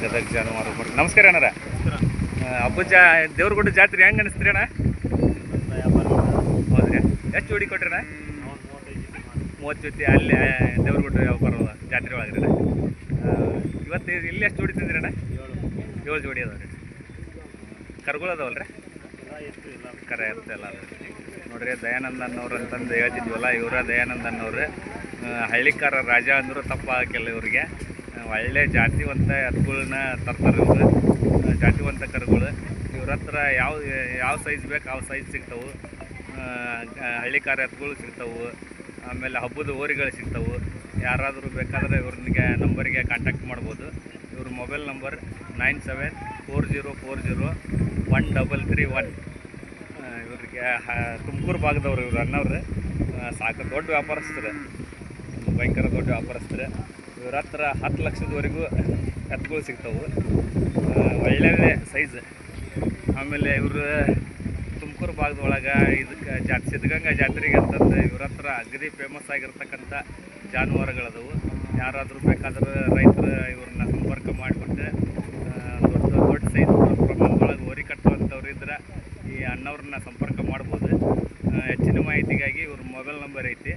ಗದಗ ಜಾನುವಾರು ನಮಸ್ಕಾರ ಅಣ್ಣರ ಹಬ್ಬದ ಜಾ ದೇವ್ರಗುಡ್ಡ ಜಾತ್ರೆ ಹೆಂಗೆ ಅನಿಸ್ತೀರಿ ಅಣ್ಣ? ಎಷ್ಟು ಜೋಡಿ ಕೊಟ್ರಣ್ಣ ಮೂವತ್ತು ಜೊತೆ ಅಲ್ಲಿ ದೇವ್ರಗುಡ್ಡ ವ್ಯಾಪಾರ ಜಾತ್ರೆ ಒಳಗ್ರಿ ಇವತ್ತು ಇಲ್ಲಿ ಎಷ್ಟು ಜೋಡಿ ತಿಂದ್ರಿ ಅಣ್ಣ? ಏಳು ಜೋಡಿ ಅದಾವ್ರಿ. ಕರ್ಗಳು ಅದಾವಲ್ರಿ? ಕರೆ ಇರ್ತಲ್ಲ ನೋಡ್ರಿ, ದಯಾನಂದ ಅನ್ನೋರು ಅಂತಂದು ಹೇಳ್ತಿದ್ವಲ್ಲ, ಇವರ ದಯಾನಂದ ಅನ್ನೋರು. ಹಳ್ಳಿಕಾರ ರಾಜ ಅಂದರೂ ತಪ್ಪಾಗಿಲ್ಲ ಇವ್ರಿಗೆ. ಒಳ್ಳೆ ಜಾತಿವಂತ ಎತ್ತುಗಳನ್ನ ತರ್ತಾರೆ ಇವರು. ಜಾತಿವಂತ ಕರುಗಳು. ಇವ್ರ ಹತ್ರ ಯಾವ ಯಾವ ಸೈಜ್ ಬೇಕು ಯಾವ ಸೈಜ್ ಸಿಗ್ತವೆ. ಹಳ್ಳಿಕಾರ ಎತ್ತುಗಳು ಸಿಗ್ತವೆ. ಆಮೇಲೆ ಹಬ್ಬದ ಓರಿಗಳು ಸಿಗ್ತವೆ. ಯಾರಾದರೂ ಬೇಕಾದರೆ ಇವ್ರಿಗೆ ನಂಬರಿಗೆ ಕಾಂಟ್ಯಾಕ್ಟ್ ಮಾಡ್ಬೋದು. ಇವ್ರ mobile number nine seven four zero four zero one double three one ಇವ್ರಿಗೆ ತುಮಕೂರು ಭಾಗದವ್ರು ಇವ್ರು ಅನ್ನೋರು ಸಾಕು ದೊಡ್ಡ ವ್ಯಾಪಾರಸ್ಥರು. ಭಯಂಕರ ದೊಡ್ಡ ವ್ಯಾಪಾರಸ್ಥರು. ಇವ್ರ ಹತ್ರ ಹತ್ತು ಲಕ್ಷದವರೆಗೂ ಎತ್ತುಗಳು ಸಿಗ್ತಾವೆ. ಒಳ್ಳೆ ಸೈಜ್ ಆಮೇಲೆ ಇವರು ತುಮಕೂರು ಭಾಗದೊಳಗೆ ಇದಕ್ಕೆ ಜಾ, ಸಿದ್ಧಗಂಗಾ ಜಾತ್ರೆಗೆ ಅಂತಂದು ಇವ್ರ ಹತ್ರ ಅಗದಿ ಫೇಮಸ್ ಆಗಿರ್ತಕ್ಕಂಥ ಜಾನುವಾರುಗಳದವು. ಯಾರಾದರೂ ಬೇಕಾದ್ರೆ ರೈತರು ಇವ್ರನ್ನ ಸಂಪರ್ಕ ಮಾಡಿಬಿಟ್ಟು ದೊಡ್ಡ ದೊಡ್ಡ ಸೈಜ್ ಪ್ರಮಾಣದೊಳಗೆ ಓರಿ ಕಟ್ಟುವಂಥವ್ರು ಇದ್ರೆ ಈ ಅಣ್ಣವ್ರನ್ನ ಸಂಪರ್ಕ ಮಾಡ್ಬೋದು. ಹೆಚ್ಚಿನ ಮಾಹಿತಿಗಾಗಿ ಇವ್ರ ಮೊಬೈಲ್ ನಂಬರ್ ಐತಿ.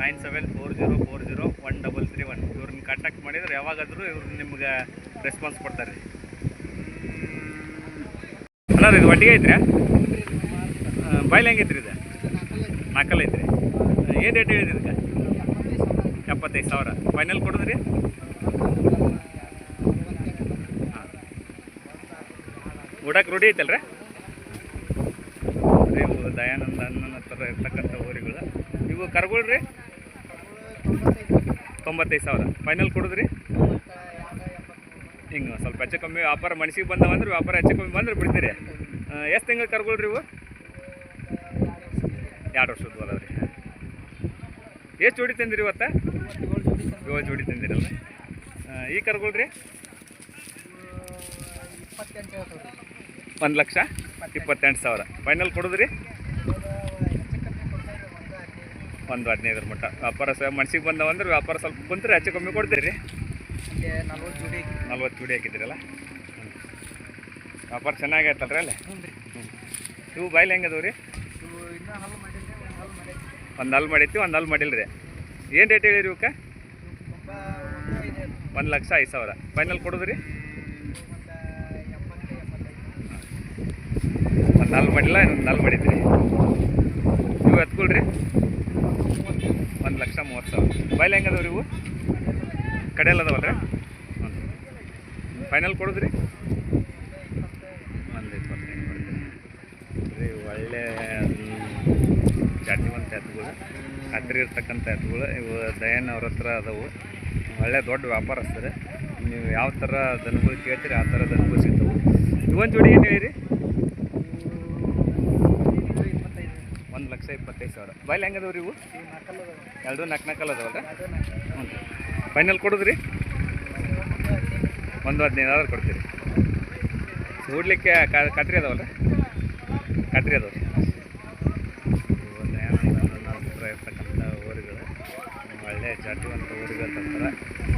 Nine seven four zero four zero one double three one. ಇವ್ರನ್ನ ಕಾಂಟ್ಯಾಕ್ಟ್ ಮಾಡಿದ್ರೆ ಯಾವಾಗಾದರೂ ಇವ್ರು ನಿಮ್ಗೆ ರೆಸ್ಪಾನ್ಸ್ ಕೊಡ್ತಾರೆ. ಅಣ್ಣ, ಇದು ಒಟ್ಟಿಗೆ ಐತ್ರಿ ಬಾಯ್ಲ್ ಹೆಂಗೈತ್ರಿ ಇದು? ನಾಲ್ಕಲ್ಲ ಐತ್ರಿ ಏನು ರೇಟ್ ಹೇಳಿದ್ರಿ ಎಪ್ಪತ್ತೈದು ಸಾವಿರ. ಫೈನಲ್ ಕೊಡಿದ್ರಿ? ಹಾಂ. ಊಟಕ್ಕೆ ರೂಢಿ ಐತಲ್ರಿ? ದಯಾನಂದ ಅನ್ನ ಹತ್ರ ಇರ್ತಕ್ಕಂಥ ಊರಿಗಳು. ನೀವು ಕರ್ಗೊಳ್ರಿ? ತೊಂಬತ್ತೈದು ಸಾವಿರ. ಫೈನಲ್ ಕೊಡಿದ್ರಿ? ಹಿಂಗೆ ಸ್ವಲ್ಪ ಹೆಚ್ಚು ಕಮ್ಮಿ ವ್ಯಾಪಾರ ಮನ್ಸಿಗೆ ಬಂದವಂದ್ರೆ ವ್ಯಾಪಾರ ಹೆಚ್ಚು ಕಮ್ಮಿ ಬಂದ್ರೆ ಬಿಡ್ತೀರಿ. ಎಷ್ಟು ತಿಂಗಳು ಕರ್ಕೊಳ್ರಿ ಇವು? ಎರಡು ವರ್ಷದ ರೀ ಎಷ್ಟು ಜೋಡಿ ತಂದಿರಿ ಇವತ್ತ? ಏಳು ಜೋಡಿ ತಂದಿರಲ್ಲ. ಈ ಕರ್ಕೊಳ್ರಿ ಒಂದು ಲಕ್ಷ ಇಪ್ಪತ್ತೆಂಟು ಸಾವಿರ. ಫೈನಲ್ ಕೊಡೋದ್ರಿ? ಒಂದು ಹದಿನೈದರ ಮಟ್ಟ. ವ್ಯಾಪಾರ ಸ ಮನ್ಸಿಗೆ ಬಂದವಂದ್ರೆ ವ್ಯಾಪಾರ ಸ್ವಲ್ಪ ಕುಂತ್ರೆ ಹೆಚ್ಚು ಕಮ್ಮಿ ಕೊಡ್ತೀರಿ. ರೀ ನಲ್ವತ್ತು ಜೋಡಿ ನಲ್ವತ್ತು ಜೋಡಿ ಹಾಕಿದ್ದೀರಲ್ಲ? ವ್ಯಾಪಾರ ಚೆನ್ನಾಗಿ ಅಲ್ಲಿ? ಇವು ಬಾಯ್ಲಿ ಹೆಂಗೆ ಅದಾವೆ ರೀ ಒಂದು ಹಲ್ ಮಾಡೈತಿ ಒಂದು ಹಲ್ ಮಾಡಿಲ್ಲ ರೀ ಏನು ರೇಟ್ ಹೇಳಿರಿ ಇವಕ್ಕೆ ಒಂದು ಲಕ್ಷ ಐದು ಸಾವಿರ. ಫೈನಲ್ ಕೊಡೋದ್ರಿ? ಒಂದು ಹಲ್ ಮಾಡಿಲ್ಲ ಇನ್ನೊಂದು ಹಲ್ ಮಾಡಿದ್ರಿ. ನೀವು ಎತ್ಕೊಳ್ರಿ. ಒಂದು ಲಕ್ಷ ಮೂವತ್ತು ಸಾವಿರ. ಮೊಬೈಲ್ ಹೆಂಗೆ ಅದಾವೆ ರೀ ಇವು ಕಡೆಯಲ್ಲ ಅದಾವಲ್ಲ ರೀ ಫೈನಲ್ ಕೊಡೋದ್ರಿ? ಒಂದು ಇಪ್ಪತ್ತೈದು ಕೊಡ್ತೀನಿ. ರೀ ಒಳ್ಳೆ ಜಾತಿವಂತ ಎತ್ತುಗಳು ಇರ್ತಕ್ಕಂಥ ಎತ್ತುಗಳು ಇವು ದಯನ್ ಅವ್ರ ಹತ್ರ ಅದಾವು. ಒಳ್ಳೆ ದೊಡ್ಡ ವ್ಯಾಪಾರಸ್ಥರು. ನೀವು ಯಾವ ಥರ ದನಗಳು ಕೇಳ್ತೀರಿ ಆ ಥರ ದನಗಳು ಸಿಗ್ತವೆ. ಇವೊಂದು ಜೋಡಿ ಏನು ಹೇಳಿರಿ ಇದು ಇಪ್ಪತ್ತೈದು ಒಂದು ಲಕ್ಷ ಇಪ್ಪತ್ತೈದು ಸಾವಿರ. ಬಾಯ್ಲಿ ಹೆಂಗೆ ಅದಾವೆ ರೀ ಇವು? ಎರಡು ನಾಲ್ಕು ನಾಲ್ಕಲ್ಲ ಅದಾವಲ್ಲ. ಹ್ಞೂ ಫೈನಲ್ ಕೊಡೋದ್ರಿ? ಒಂದು ಹದಿನೈದು. ಸಾವಿರ ಕೊಡ್ತೀರಿ. ನೋಡ್ಲಿಕ್ಕೆ ಕತ್ರಿ ಅದಾವಲ್ಲ ಕತ್ರಿ ಅದಾವ ಇರ್ತಕ್ಕಂಥ ಊರುಗಳು ಒಳ್ಳೆ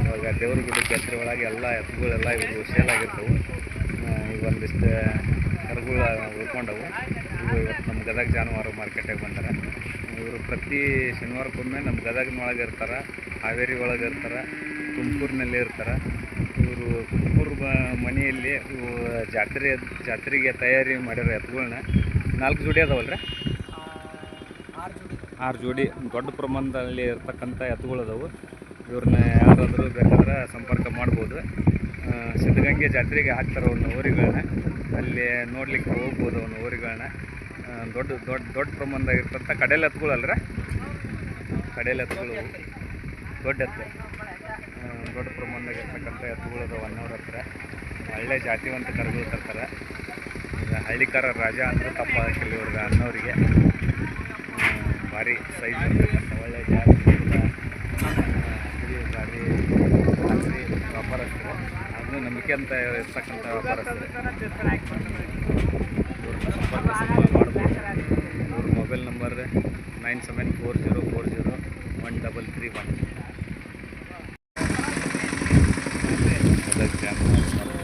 ಇವಾಗ ದೇವ್ರ ಗುಡಿ ಕೆತ್ತರಿ ಒಳಗೆ ಎಲ್ಲ ಎತ್ತುಗಳೆಲ್ಲ ಇವು ಸೇಲ್ ಆಗಿರ್ತವೆ. ಈಗ ಒಂದಿಷ್ಟು ಕರುಗಳು ಉಳ್ಕೊಂಡವು. ಇವು ಇವತ್ತು ನಮ್ಮ ಗದಗ ಜಾನುವಾರು ಮಾರ್ಕೆಟಿಗೆ ಬಂದಾರೆ. ಇವರು ಪ್ರತಿ ಶನಿವಾರಕ್ಕೊಮ್ಮೆ ನಮ್ಮ ಗದಗಿನೊಳಗೆ ಇರ್ತಾರೆ ಹಾವೇರಿ ಒಳಗೆ ಇರ್ತಾರೆ ತುಮಕೂರಿನಲ್ಲಿ ಇರ್ತಾರೆ. ಇವರು ತುಮಕೂರು ಮನೆಯಲ್ಲಿ ಇವು ಜಾತ್ರೆ ಜಾತ್ರೆಗೆ ತಯಾರಿ ಮಾಡಿರೋ ಎತ್ತುಗಳನ್ನ ನಾಲ್ಕು ಜೋಡಿ ಅದಾವಲ್ಲ ರೀ? ಆರು ಜೋಡಿ ಆರು ಜೋಡಿ ದೊಡ್ಡ ಪ್ರಮಾಣದಲ್ಲಿ ಇರ್ತಕ್ಕಂಥ ಎತ್ತುಗಳು ಅದಾವು. ಇವ್ರನ್ನ ಯಾರಾದರೂ ಬೇಕಾದ್ರೆ ಸಂಪರ್ಕ ಮಾಡ್ಬೋದು. ಸಿದ್ಧಗಂಗೆ ಜಾತ್ರೆಗೆ ಹಾಕ್ತಾರೆ ಅವನ್ನ ಊರಿಗಳನ್ನ ಅಲ್ಲಿ ನೋಡಲಿಕ್ಕೆ ಹೋಗ್ಬೋದು ಅವನ ಊರಿಗಳನ್ನ ದೊಡ್ಡ ದೊಡ್ಡ ದೊಡ್ಡ ಪ್ರಮಾಣದಾಗ ಇರ್ತಂಥ ಕಡೆಯಲ್ಲಿ ಎತ್ತುಗಳಲ್ರ ಕಡಲೆ ಎತ್ತುಗಳು. ದೊಡ್ಡ ಎತ್ತು ದೊಡ್ಡ ಪ್ರಮಾಣದಾಗ ಇರ್ತಕ್ಕಂಥ ಎತ್ತುಗಳು ಅದಾವೆ ಅನ್ನೋರ ಹತ್ರ. ಒಳ್ಳೆ ಜಾತಿವಂತ ಕರುಗಳು ತರ್ತಾರೆ ಹಳ್ಳಿಕಾರ ರಾಜ ಅಂದ್ರೆ ತಪ್ಪ ಕೆಲವ್ರಿಗೆ ಅನ್ನೋರಿಗೆ. ಭಾರಿ ಸೈಜ್ ಇರ್ತಕ್ಕಂಥ ಒಳ್ಳೆ ಜಾತಿ ಭಾರಿ ವ್ಯಾಪಾರ ವ್ಯಾಪಾರಸ್ಥರು. ಅದು ನಂಬಿಕೆ ಅಂತ ಇರ್ತಕ್ಕಂಥ ವ್ಯಾಪಾರ ಅಷ್ಟೇ ಸಂಪರ್ಕ number nine seven four zero four zero one double three one Gadag ಜಾನುವಾರು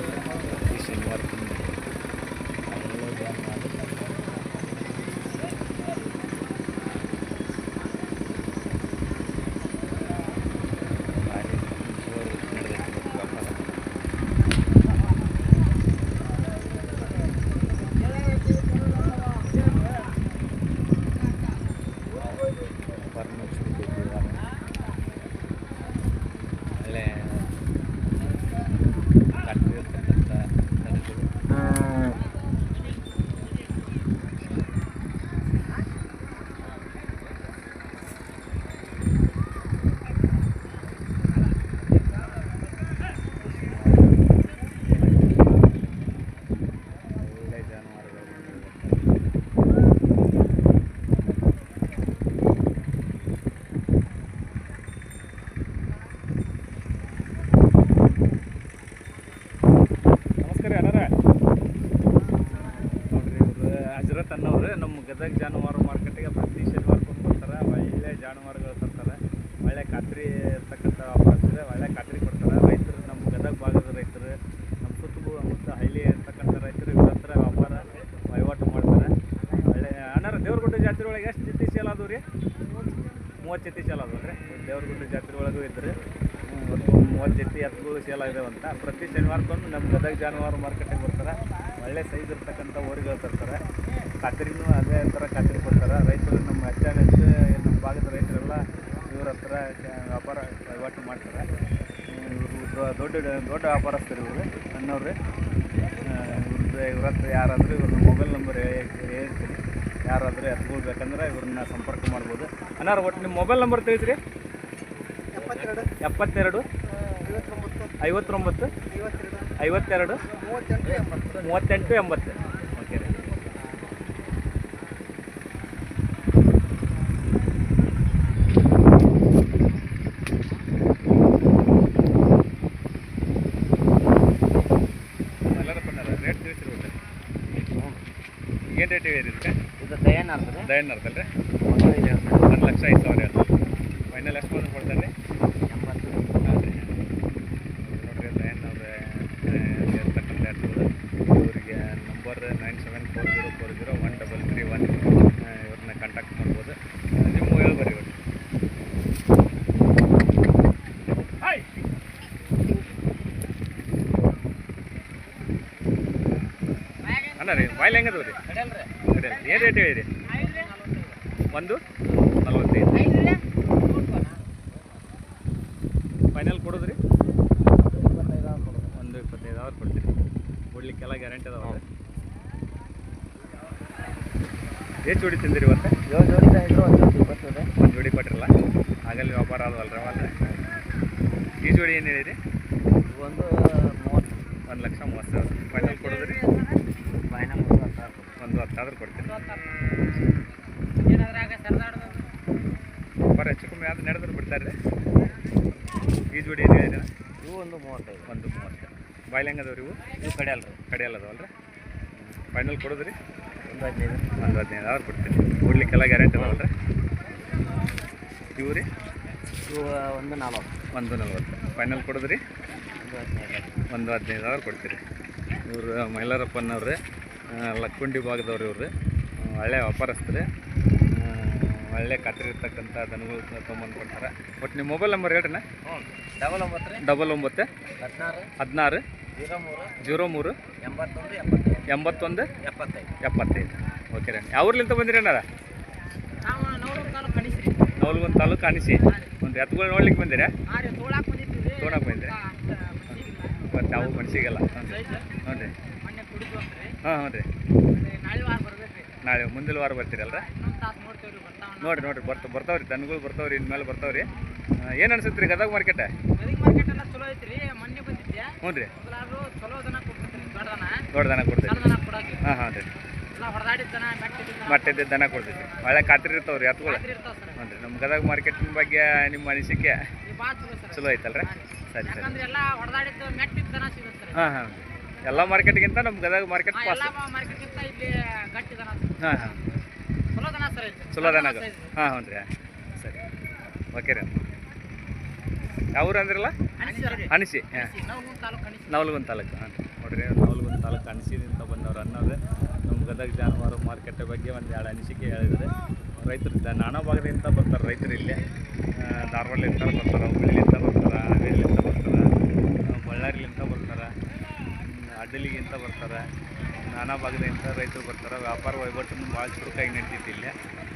ಈ ಶನಿವಾರ ಬಂದು ಒಳ್ಳೆ ಜಾನುವಾರು ಭಾರಿ ಜೋರು ನಡೆದೈತೆ ಇವತ್ತು ವ್ಯಾಪಾರ ವ್ಯಾಪಾರ ಮುಗಿಸ್ಬಿಟ್ಟಿದ್ವಿ ಇವಾಗ ಒಳ್ಳೆ ಕಟ್ಟಿರ್ತಕ್ಕಂಥ ದನಗಳು ಒಳ್ಳೆ ಜಾನುವಾರುಗಳು ನಮಸ್ಕಾರ ಅಣ್ಣಾರ ನೋಡ್ರಿ ಇವರು ಹಜರತ್ ಅನ್ನೋರು ನಮ್ಮ ಗದಗ ಜಾನುವಾರು ಮಾರ್ಕೆಟಿಗೆ ಪ್ರತಿ ಶನಿವಾರ ಬಂದು ಬರ್ತಾರೆ ಒಳ್ಳೆ ಜಾನುವಾರುಗಳು ತರ್ತಾರೆ ಒಳ್ಳೆ ಖಾತ್ರಿ ಇರ್ತಕ್ಕಂಥ ವ್ಯಾಪಾರಸ್ಥರು ಒಳ್ಳೆ ಖಾತ್ರಿ ಕೊಡ್ತಾರೆ ರೈತರು ನಮ್ಮ ಗದಗ ಭಾಗದ ರೈತರು ನಮ್ಮ ಸುತ್ತಮುತ್ತ ಹಳ್ಳಿ ಇರ್ತಕ್ಕಂಥ ರೈತರು ಇವ್ರ ಹತ್ರ ವ್ಯಾಪಾರ ವಹಿವಾಟು ಮಾಡ್ತಾರೆ ಒಳ್ಳೆ ಅಣ್ಣಾರ ದೇವ್ರಗುಡ್ಡ ಜಾತ್ರೆ ಒಳಗೆ ಎಷ್ಟು ಜೊತೆ ಸೇಲ್ ಆದವು ರೀ? ಮೂವತ್ತು ಜೊತೆ ಸೇಲ್ ಅದಾವೆ ರೀ. ದೇವ್ರಗುಡ್ಡ ಜಾತ್ರೆ ಒಳಗೂ ಇದ್ರಿ. ಮೂವತ್ತು ಜೊತೆ ಎತ್ತುಗಳು ಸೇಲ್ ಅಂತ. ಪ್ರತಿ ಶನಿವಾರಕ್ಕೊಂದು ನಮ್ಮ ಗದಗ ಜಾನುವಾರು ಮಾರ್ಕೆಟಿಗೆ ಬರ್ತಾರೆ. ಒಳ್ಳೆ ಸೈಜ್ ಇರ್ತಕ್ಕಂಥ ಊರಿಗೆ ತರ್ತಾರೆ. ಕತ್ರಿನೂ ಅದೇ ಥರ ಕತ್ರಿ ಕೊಡ್ತಾರೆ. ರೈತರು ನಮ್ಮ ಹೆಚ್ಚಾನೆಚ್ಚು ನಮ್ಮ ಭಾಗದ ರೈತರೆಲ್ಲ ಇವ್ರ ಹತ್ರ ವ್ಯಾಪಾರ ವಹಿವಾಟು ಮಾಡ್ತಾರೆ. ಇವರು ದೊಡ್ಡ ದೊಡ್ಡ ವ್ಯಾಪಾರಸ್ಥರು ಇವರು, ಸಣ್ಣವ್ರು. ಇವ್ರ ಹತ್ರ ಯಾರಾದರೂ ಇವ್ರ ಮೊಬೈಲ್ ನಂಬರ್ ಹೇಳ್ತೀನಿ ಯಾರಾದರೂ ಎತ್ಕೊಳ್ಬೇಕಂದ್ರೆ ಬೇಕಂದ್ರೆ ಇವ್ರನ್ನ ಸಂಪರ್ಕ ಮಾಡ್ಬೋದು. ಅನ್ನಾರು ಒಟ್ಟು ನಿಮ್ಮ ಮೊಬೈಲ್ ನಂಬರ್ ತಿಳಿಸ್ರಿ. ಎಪ್ಪತ್ತೆರಡು. ಎಪ್ಪತ್ತೆರಡು. ಐವತ್ತೊಂಬತ್ತು. ಐವತ್ತೊಂಬತ್ತು ಐವತ್ತೆರಡು. ಐವತ್ತೆರಡು ಮೂವತ್ತೆಂಟು ಎಂಬತ್ತು. ಮೂವತ್ತೆಂಟು ಎಂಬತ್ತು ಓಕೆ ರೀ ರೇಟ್ ತಿಳಿಸಿರ್ಬೋದು ಏನು ರೇಟ್ ಹೇಳಿರಿ ಆಗ್ತದೆ ದಯಣ್ಣ ಅರ್ಥಲ್ರಿ ಒಂದು ಒಂದು ಲಕ್ಷ ಐದು ಸಾವಿರ. ಹೇಳ್ತಾರೆ ಫೈನಲ್ ಎಷ್ಟು ಬಂದು ಕೊಡ್ತಾರೆ ಎಂಬತ್ತು. ಹೌದ್ರಿ. ನೋಡ್ರಿ ಅವ್ರ ಇವರಿಗೆ number nine seven four zero four zero one double three one ಇವ್ರನ್ನ ಕಾಂಟ್ಯಾಕ್ಟ್ ಮಾಡ್ಬೋದು. ನಿಮ್ಮ ಇವ್ರು. ಅಣ್ಣ ರೀ ಬಾಯ್ಲ್ ಹೆಂಗದವು ರೀ ಕಡೆಯಲ್ರಿ ಏನು ರೇಟ್ ಹೇಳಿರಿ ಒಂದು ನಲ್ವತ್ತೈದು ಫೈನಲ್ ಕೊಡೋದ್ರಿ? ಒಂದು ಇಪ್ಪತ್ತೈದು ಅವರ್ ಕೊಡ್ತೀರಿ. ಕೊಡ್ಲಿಕ್ಕೆಲ್ಲ ಗ್ಯಾರಂಟಿ ಅದಾವ ಎಷ್ಟು ಜೋಡಿ ತಿಂದಿರಿ ಇವತ್ತು? ಏಳು ಜೋಡಿ ಇದ್ರು ಒಂದು ಜೋಡಿ ಇಪ್ಪತ್ತು ಇದೆ ಒಂದು ಜೋಡಿ ಕೊಟ್ಟಿರಲ್ಲ? ಆಗಲ್ಲಿ ವ್ಯಾಪಾರ ಆದವಲ್ರಿ ಅವಾಗ ಈ ಜೋಡಿ ಏನು ಹೇಳಿರಿ ಒಂದು ಮೂವತ್ತು. ಒಂದು ಲಕ್ಷ ಮೂವತ್ತು ಸಾವಿರ. ಫೈನಲ್ ಕೊಡೋದ್ರಿ? ಫೈನಲ್ ಒಂದು ಹತ್ತಾದ್ರೂ ವ್ಯಾಪಾರ ಹೆಚ್ಚು ಕಮ್ಮಿ ನಡೆದ್ರು ನಡೆದ್ರೆ ಬಿಡ್ತಾರೆ ರೀ ಈ ಜೋಡಿ ಏನು ಹೇಳಿದ್ರೆ ಇವು ಒಂದು ಮೂವತ್ತೈದು. ಒಂದು ಮೂವತ್ತು. ಬಾಯ್ಲ್ ಇವು? ಇವು ಕಡೆಯಲ್ರಿ. ಕಡೆಯಲ್ಲ ಅದಾವಲ್ರಿ ಫೈನಲ್ ಕೊಡೋದ್ರಿ? ಒಂದು ಹದಿನೈದು. ಒಂದು ಹದಿನೈದು ಅವ್ರು ಕೊಡ್ತೀನಿ ಕೊಡ್ಲಿಕ್ಕೆಲ್ಲ ಗ್ಯಾರಂಟಿ ಅದಾವಲ್ರಿ ಇವು ರೀ? ಇವು ಒಂದು ನಲ್ವತ್ತು. ಒಂದು ನಲ್ವತ್ತು. ಫೈನಲ್ ಕೊಡೋದ್ರಿ? ಒಂದು ಹದಿನೈದು ಒಂದು ಹದಿನೈದು ಅವ್ರು ಕೊಡ್ತೀರಿ. ಇವರು ಮೈಲಾರಪ್ಪನವ್ರೆ ಲಕ್ಕುಂಡಿ ಭಾಗದವ್ರು ಇವ್ರಿ. ಹಳೆ ವ್ಯಾಪಾರಸ್ಥರು. ಒಳ್ಳೆ ಖಾತ್ರಿ ಇರ್ತಕ್ಕಂಥ ದನಗಳು ತೊಗೊಂಬಂದು ಕೊಡ್ತಾರೆ ಬಟ್ ನಿಮ್ಮ ಮೊಬೈಲ್ ನಂಬರ್ ಹೇಳ್ರಿ ನಾ ಡಬಲ್ ಒಂಬತ್ತು ರೀ. ಡಬಲ್ ಒಂಬತ್ತು ಹದಿನಾರು ಹದಿನಾರು ಜೀರೋ ಮೂರು ಜೀರೋ ಮೂರು ಎಂಬತ್ತೊಂದು ಎಪ್ಪತ್ತೈದು ಎಂಬತ್ತೊಂದು ಎಪ್ಪತ್ತೈದು. ಎಪ್ಪತ್ತೈದು. ಓಕೆ ರೀ ಯಾವ್ರಲಿಂತ ಬಂದಿರಿ ಅಣ್ಣಾರ? ನವಲ್ಗೊಂದು ತಾಲೂಕು ಕಾಣಿಸಿ. ಒಂದು ಎತ್ತುಗಳು ನೋಡ್ಲಿಕ್ಕೆ ಬಂದಿರಾ? ತೋಣಕ್ಕೆ ತೊಗೊಳಕ್ಕೆ ಬಂದಿರಿ ಮತ್ತು ನಾವು ಮನ್ಸಿಗೆಲ್ಲ. ಹ್ಞೂ ರೀ. ಹಾಂ ಹ್ಞೂ ರೀ. ನಾಳೆ ವಾರ ಬರ್ಬೇಕು ರೀ. ನಾಳೆ ಮುಂದಿನ ವಾರ ಬರ್ತೀರಲ್ರ? ನೋಡ್ರಿ ನೋಡಿರಿ ಬರ್ತ ಬರ್ತಾವ್ರಿ ದನಗಳು ಬರ್ತಾವ್ರಿ ಇನ್ಮೇಲೆ ಬರ್ತಾವ್ರಿ. ಏನು ಅನ್ಸುತ್ತೆ ರೀ ಗದಗ ಮಾರ್ಕೆಟ್ ಗದಗ ಮಾರ್ಕೆಟ್ ಎಲ್ಲ ಚಲೋ ಐತ್ರಿ ಮೊನ್ನೆ ಬಂದಿದ್ದೆ. ಹ್ಞೂ ರೀ. ಚಲೋ ದನ ದೊಡ್ಡ ದನ. ಕೊಡ್ತೀವಿ ಹಾಂ ಹಾಂ ರೀ. ಮೆಟ್ಟಿದ ದನ. ಕೊಡ್ತೈತಿ ಒಳ್ಳೆ ಖಾತ್ರಿ ಇರ್ತಾವ್ರಿ ರೀ ಖಾತ್ರಿ ಹ್ಞೂ ರೀ. ನಮ್ಮ ಗದಗ ಮಾರ್ಕೆಟಿನ ಬಗ್ಗೆ ನಿಮ್ಮ ಅನಿಸಿಕೆ ಚಲೋ ಐತಲ್ರಿ? ಸರಿ ಸರಿ. ಹಾಂ ಹಾಂ. ಎಲ್ಲ ಮಾರ್ಕೆಟ್ಗಿಂತ ನಮ್ಮ ಗದಗ ಮಾರ್ಕೆಟ್ ಹಾಂ ಹಾಂ. ಚಲೋ size. ಹಾಂ ಹ್ಞೂ ರೀ. ಸರಿ. ಓಕೆ ರೀ. ಯಾವ ಊರು ಅಂದ್ರಲ್ಲ? ಅನಿಸಿ ಹಾಂ. ನವಲಗುಂದ ತಾಲೂಕು ಹಾಂ. ನೋಡ್ರಿ ನವಲಗುಂದ ತಾಲೂಕು ಅನಿಸಿದಿಂದ ಬಂದವ್ರು ಅನ್ನೋದು ನಮ್ಮ ಗದಗ ಜಾನುವಾರು ಮಾರ್ಕೆಟ್ ಬಗ್ಗೆ ಒಂದು ಎರಡು ಅನಿಸಿಕೆ ಹೇಳಿದ್ರೆ ರೈತರು ನಾನಾ ಭಾಗದಿಂದ ಬರ್ತಾರೆ ರೈತರು ಇಲ್ಲಿ. ಧಾರವಾಡಲಿಂದ ಬರ್ತಾರೆ ಹುಬ್ಬಳ್ಳಿಲಿಂದ ಬರ್ತಾರೆ ಹಾವೇರಿಲಿಂದ ಬರ್ತಾರೆ ಬಳ್ಳಾರಿಲಿಂದ ಬರ್ತಾರೆ ಅಡ್ಡಲಿಗಿಂತ ಬರ್ತಾರೆ. ನಾನಾ ಭಾಗದಿಂದ ರೈತರು ಬರ್ತಾರೆ, ವ್ಯಾಪಾರ ವಹಿವಾಟು ಭಾಳ ಚುರುಕಾಗಿ ನಡೀತೈತಿ ಇಲ್ಲಿ.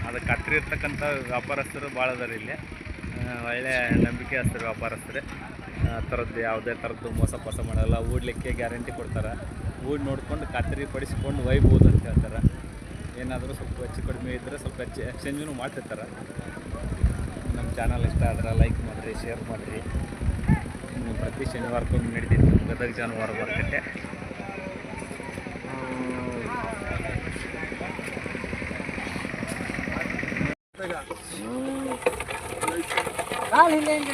ಅದಕ್ಕೆ ಹತ್ತಿರ ಇರ್ತಕ್ಕಂಥ ವ್ಯಾಪಾರಸ್ಥರು ಭಾಳ ಅದಾರ ಇಲ್ಲಿ. ಒಳ್ಳೆಯ ಒಳ್ಳೆ ನಂಬಿಕೆ ಹಸ್ತಾರೆ ವ್ಯಾಪಾರಸ್ಥರು. ಆ, ಥರದ್ದು ಯಾವುದೇ ಥರದ್ದು ಮೋಸ ಪೋಸ ಮಾಡಲ್ಲ. ಊಡ್ಲಿಕ್ಕೆ ಗ್ಯಾರಂಟಿ ಕೊಡ್ತಾರೆ. ಊಡ್ ನೋಡ್ಕೊಂಡು ಖಾತ್ರಿ ಪಡಿಸ್ಕೊಂಡು ಒಯ್ಬೋದು ಅಂತ ಹೇಳ್ತಾರೆ. ಏನಾದರೂ ಸ್ವಲ್ಪ ಹೆಚ್ಚು ಕಡಿಮೆ ಇದ್ದರೆ ಸ್ವಲ್ಪ ಹೆಚ್ಚು ಎಕ್ಸ್ಚೇಂಜೂ ಮಾಡ್ತಿರ್ತಾರೆ. ನಮ್ಮ ಚಾನಲ್ ಇಷ್ಟ ಆದ್ರೆ ಲೈಕ್ ಮಾಡಿರಿ, ಶೇರ್ ಮಾಡಿರಿ. ಪ್ರತಿ ಶನಿವಾರಕ್ಕೊಮ್ಮೆ ನಡೀತೈತಿ ನಮ್ಮ ಗದಗ ಜಾನುವಾರು ಮಾರ್ಕೆಟೆ Ali, ali, ali.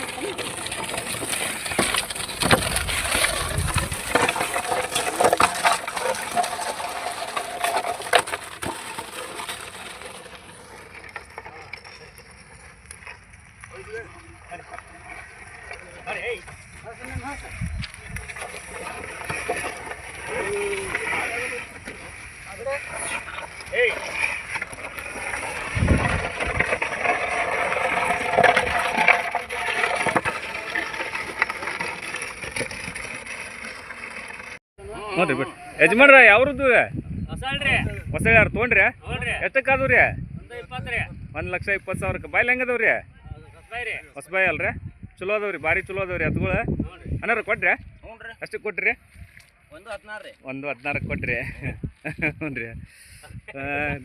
Hey! How's it in ನೋಡ್ರಿ ಬಿಟ್ಟು ಯಜಮಾನ್ರ ಯಾವ್ರದ್ದು? ಹೊಸ ಯಾರು ತೊಗೊಂಡ್ರಿ? ಎಷ್ಟಕ್ಕಾದವ್ರಿ? ಒಂದು ಲಕ್ಷ ಇಪ್ಪತ್ತು ಸಾವಿರಕ್ಕೆ. ಬಾಯ್ಲಿ ಹೆಂಗದವ್ರಿ? ರೀ ಹೊಸಬಾಯಿ ಅಲ್ರಿ? ಚಲೋ ಅದಾವ್ರಿ ಭಾರಿ ಚಲೋ ಅದಾವ್ರಿ ಅದ್ಗಳು ಅನ್ನಾರ ಕೊಟ್ರಿ? ಅಷ್ಟಕ್ಕೆ ಕೊಟ್ರಿ? ಒಂದು ಹದಿನಾರು ರೀ. ಒಂದು ಹದಿನಾರಕ್ಕೆ ಕೊಟ್ರಿ. ಹ್ಞೂ ರೀ.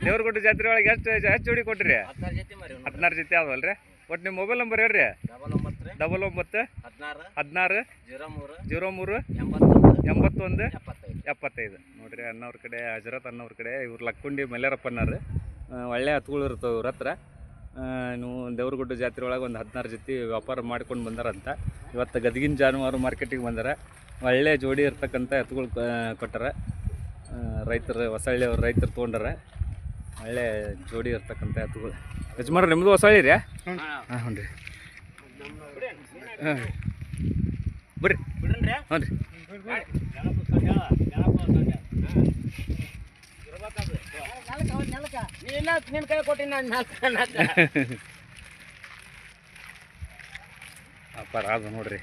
ದೇವ್ರಗುಡ್ಡ ಜಾತ್ರೆ ಒಳಗೆ ಎಷ್ಟು ಎಷ್ಟು ಜೋಡಿ ಕೊಟ್ರಿ? ಹದಿನಾರು ಜೊತೆ ಮರಿ ಹದಿನಾರು ಜೊತೆ ಒಟ್ಟು ನಿಮ್ಮ ಮೊಬೈಲ್ ನಂಬರ್ ಹೇಳ್ರಿ? ಡಬಲ್ ಒಂಬತ್ತು ರೀ. ಡಬಲ್ ಒಂಬತ್ತು ಹದಿನಾರು. ಹದಿನಾರು ಜೀರೋ ಮೂರು. ಜೀರೋ ಮೂರು ಎಂಬತ್ತೊಂದು. ಎಂಬತ್ತೊಂದು ಎಪ್ಪತ್ತೈದು. ಎಪ್ಪತ್ತೈದು. ನೋಡ್ರಿ ಅಣ್ಣವ್ರ ಕಡೆ ಹಜರತ್ ಅನ್ನೋರ ಕಡೆ ಇವ್ರು ಲಕ್ಕುಂಡಿ ಮಲ್ಯಾರಪ್ಪನಾರು ಒಳ್ಳೆ ಹತ್ಗಳು ಇರ್ತವೆ ಇವ್ರ ಹತ್ರ. ನೀವು ದೇವ್ರಗುಡ್ಡ ಜಾತ್ರೆ ಒಳಗೆ ಒಂದು ಹದಿನಾರು ಜೊತೆ ವ್ಯಾಪಾರ ಮಾಡ್ಕೊಂಡು ಬಂದಾರಂತ. ಇವತ್ತು ಗದಗಿನ ಜಾನುವಾರು ಮಾರ್ಕೆಟಿಗೆ ಬಂದಾರೆ. ಒಳ್ಳೆ ಜೋಡಿ ಇರ್ತಕ್ಕಂಥ ಎತ್ತುಗಳು ಕೊಟ್ಟಾರೆ. ರೈತರು ಹೊಸಳ್ಳಿ ಅವ್ರು ರೈತರು ತೊಗೊಂಡಾರೆ. ಒಳ್ಳೆ ಜೋಡಿ ಇರ್ತಕ್ಕಂಥ ಎತ್ತುಗಳು. ಯಜಮಾನ್ರು ನಿಮ್ಮದು ಹೊಸಳ್ಳಿ ರೀ ಹಾಂ ಹ್ಞೂ ರೀ ಹಾಂ. ಬರ್ರಿ. ಹ್ಞೂ ರೀ. ನಿನ್ನ ಕೈ ಕೊಟ್ಟಿನ ನಾನು ನಾಲ್ಕು ಅದು ನೋಡ್ರಿ.